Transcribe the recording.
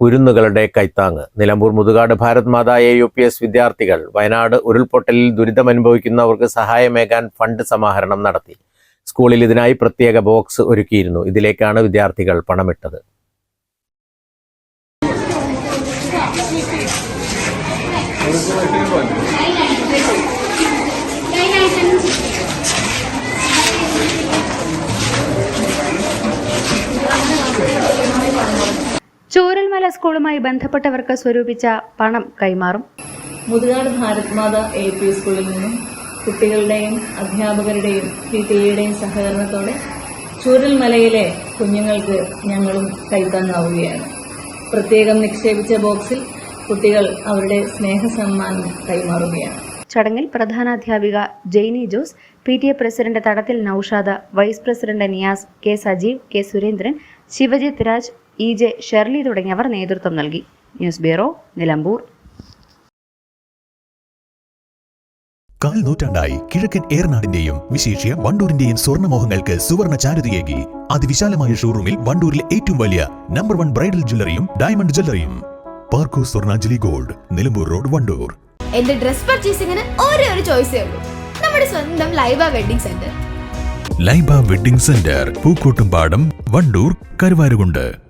കുരുന്നുകളുടെ കൈത്താങ് Nilambur Muthukad Bharat Mata A U P S വിദ്യാർത്ഥികൾ വയനാട് ഉരുൾപൊട്ടലിൽ ദുരിതമനുഭവിക്കുന്നവർക്ക് സഹായമേകാൻ fund സമാഹരണം നടത്തി. സ്കൂളിൽ ഇതിനായി പ്രത്യേക ബോക്സ് ഒരുക്കിയിരുന്നു. ഇതിലേക്കാണ് വിദ്യാർത്ഥികൾ പണമിട്ടത്. ചൂരൽമല സ്കൂളുമായി ബന്ധപ്പെട്ടവർക്ക് സ്വരൂപിച്ച പണം കൈമാറും. മുതുകാട് ഭാരത് മാതാ എ പി സ്കൂളിൽ നിന്നും കുട്ടികളുടെയും അധ്യാപകരുടെയും പി ടി എയുടെയും സഹകരണത്തോടെ ചൂരൽമലയിലെ കുഞ്ഞുങ്ങൾക്ക് ഞങ്ങളും കൈത്താങ്ങാവുകയാണ്. പ്രത്യേകം നിക്ഷേപിച്ച ബോക്സിൽ കുട്ടികൾ അവരുടെ സ്നേഹസമ്മാനം കൈമാറുകയാണ്. ചടങ്ങിൽ പ്രധാനാധ്യാപിക Jainy Jose P T A president Thadathil Noushada vice president Niyas K Sajeev K Surendran Sivajith Raj E J Shirley തുടങ്ങിയവർ നേതൃത്വം നൽകി. News bureau Nilambur. കാൽ നൂറ്റാണ്ടായി കിഴക്കൻ ഏറനാടിന്റെയും വിശേഷ്യ വണ്ടൂരിന്റെയും സ്വർണമോഹങ്ങൾക്ക് സുവർണ ചാരുതയേകി. അതിവിശാലമായ ഷോറൂമിൽ വണ്ടൂരിലെ ഏറ്റവും വലിയ നമ്പർ വൺ ബ്രൈഡൽ ജ്വല്ലറിയും diamond ജ്വല്ലറിയും. Parco Swarnanjali gold Nilambur road Wandoor. എന്റെ ഡ്രസ് പർച്ചേസിംഗിന് ഒരേ ഒരു ചോയ്സേ ഉള്ളൂ. നമ്മുടെ സ്വന്തം Laiba wedding centre. Laiba wedding centre Pookkottumpadam Wandoor Karuvarakundu.